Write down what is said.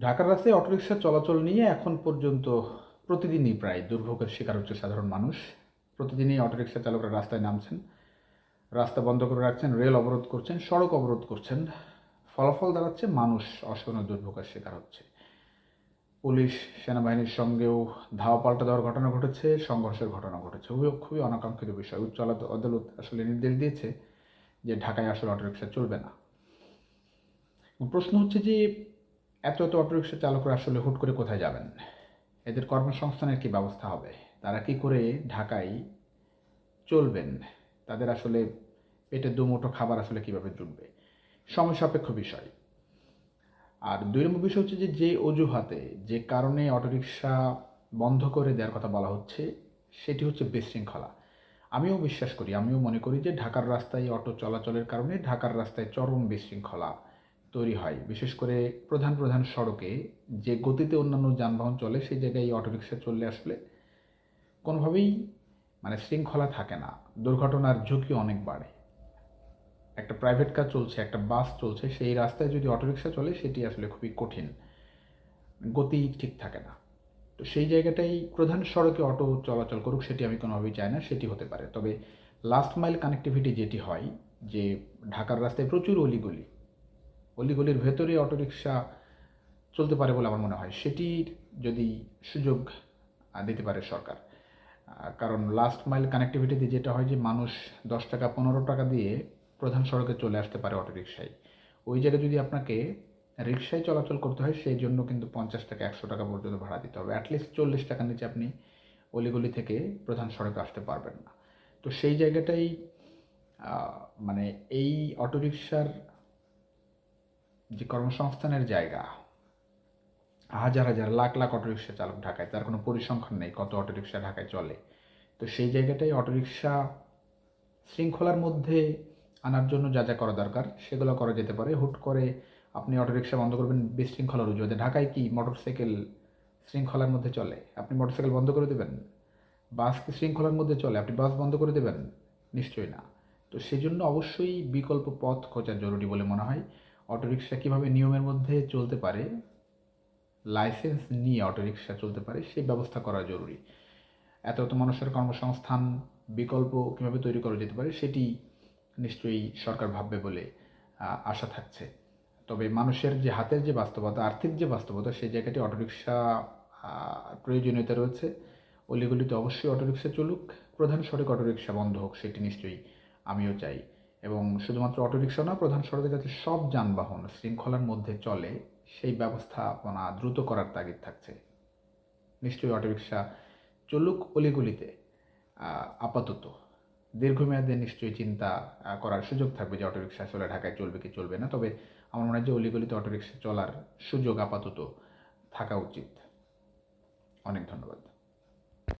ঢাকার রাস্তায় অটোরিকশা চলাচল নিয়ে এখন পর্যন্ত প্রতিদিনই প্রায় দুর্ভোগের শিকার হচ্ছে সাধারণ মানুষ। প্রতিদিনই অটোরিকশা চালকরা রাস্তায় নামছেন, রাস্তা বন্ধ করে রাখছেন, রেল অবরোধ করছেন, সড়ক অবরোধ করছেন। ফলাফল দাঁড়াচ্ছে, মানুষ অসহনীয় দুর্ভোগের শিকার হচ্ছে। পুলিশ, সেনাবাহিনীর সঙ্গেও ধাওয়া পাল্টা দেওয়ার ঘটনা ঘটেছে, সংঘর্ষের ঘটনা ঘটেছে। খুবই খুবই অনাকাঙ্ক্ষিত বিষয়। উচ্চ আদালত- আসলে নির্দেশ দিয়েছে যে ঢাকায় আসলে অটোরিকশা চলবে না। প্রশ্ন হচ্ছে যে এত এত অটোরিকশা চালকরা আসলে হুট করে কোথায় যাবেন? এদের কর্মসংস্থানের কি ব্যবস্থা হবে? তারা কি করে ঢাকায় চলবেন? তাদের আসলে পেটে দুমুঠো খাবার আসলে কীভাবে জুটবে? সময় সাপেক্ষ বিষয়। আর দুই নম্বর বিষয় হচ্ছে যে যে অজুহাতে যে কারণে অটোরিকশা বন্ধ করে দেওয়ার কথা বলা হচ্ছে, সেটি হচ্ছে বিশৃঙ্খলা। আমিও বিশ্বাস করি, আমিও মনে করি যে, ঢাকার রাস্তায় অটো চলাচলের কারণে ঢাকার রাস্তায় চরম বিশৃঙ্খলা। তৈরি হয়। বিশেষ করে প্রধান প্রধান সড়কে যে গতিতে অন্যান্য যানবাহন চলে, সেই জায়গায় এই অটোরিকশা চললে আসলে কোনোভাবেই মানে শৃঙ্খলা থাকে না। দুর্ঘটনার ঝুঁকি অনেক বাড়ে। একটা প্রাইভেট কার চলছে, একটা বাস চলছে, সেই রাস্তায় যদি অটোরিক্সা চলে, সেটি আসলে খুবই কঠিন। গতি ঠিক থাকে না। তো সেই জায়গাটাই প্রধান সড়কে অটো চলাচল করুক, সেটি আমি কোনোভাবেই চাই না, সেটি হতে পারে। তবে লাস্ট মাইল কানেক্টিভিটি যেটি হয়, যে ঢাকার রাস্তায় প্রচুর অলিগলি অলিগলির ভেতরে অটোরিকশা চলতে পারে বলে আমার মনে হয়। সেটির যদি সুযোগ দিতে পারে সরকার। কারণ লাস্ট মাইল কানেক্টিভিটিতে যেটা হয় যে, মানুষ দশ টাকা, পনেরো টাকা দিয়ে প্রধান সড়কে চলে আসতে পারে অটোরিকশায়। ওই জায়গায় যদি আপনাকে রিক্সায় চলাচল করতে হয়, সেই জন্য কিন্তু পঞ্চাশ টাকা একশো টাকা পর্যন্ত ভাড়া দিতে হবে। অ্যাটলিস্ট চল্লিশ টাকার নিচে আপনি অলিগলি থেকে প্রধান সড়কে আসতে পারবেন না। তো সেই জায়গাটাই মানে এই অটোরিকশার যে কর্মসংস্থানের জায়গা, হাজার হাজার লাখ লাখ অটোরিকশা চালক ঢাকায়, তার কোনো পরিসংখ্যান নেই কত অটোরিকশা ঢাকায় চলে। তো সেই জায়গাটাই অটোরিকশা শৃঙ্খলার মধ্যে আনার জন্য যা যা করা দরকার, সেগুলো করা যেতে পারে। হুট করে আপনি অটোরিকশা বন্ধ করবেন বিশৃঙ্খলার অজুহাতে ঢাকায় কি মোটরসাইকেল শৃঙ্খলার মধ্যে চলে? আপনি মোটরসাইকেল বন্ধ করে দেবেন? বাস কি শৃঙ্খলার মধ্যে চলে? আপনি বাস বন্ধ করে দেবেন? নিশ্চয়ই না। তো সেজন্য অবশ্যই বিকল্প পথ খোঁজা জরুরি বলে মনে হয়। অটোরিকশা কীভাবে নিয়মের মধ্যে চলতে পারে, লাইসেন্স নিয়ে অটোরিকশা চলতে পারে, সেই ব্যবস্থা করা জরুরি। এত এত মানুষের কর্মসংস্থান বিকল্প কীভাবে তৈরি করা যেতে পারে, সেটি নিশ্চয়ই সরকার ভাববে বলে আশা থাকছে। তবে মানুষের যে হাতের যে বাস্তবতা, আর্থিক যে বাস্তবতা, সেই জায়গাটি অটোরিকশা প্রয়োজনীয়তা রয়েছে। অলিগলিতে অবশ্যই অটোরিকশা চলুক, প্রধান সড়ক অটোরিকশা বন্ধ হোক, সেটি নিশ্চয়ই আমিও চাই। এবং শুধুমাত্র অটোরিক্সা না প্রধান সড়কে যাতে সব যানবাহন শৃঙ্খলার মধ্যে চলে, সেই ব্যবস্থাপনা দ্রুত করার তাগিদ থাকছে। নিশ্চয়ই অটোরিকশা চলুক অলিগলিতে আপাতত। দীর্ঘমেয়াদে নিশ্চয়ই চিন্তা করার সুযোগ থাকবে যে অটোরিকশা আসলে ঢাকায় চলবে কি চলবে না, তবে আমার মনে হয় যে অলিগলিতে অটোরিকশা চলার সুযোগ আপাতত থাকা উচিত। অনেক ধন্যবাদ।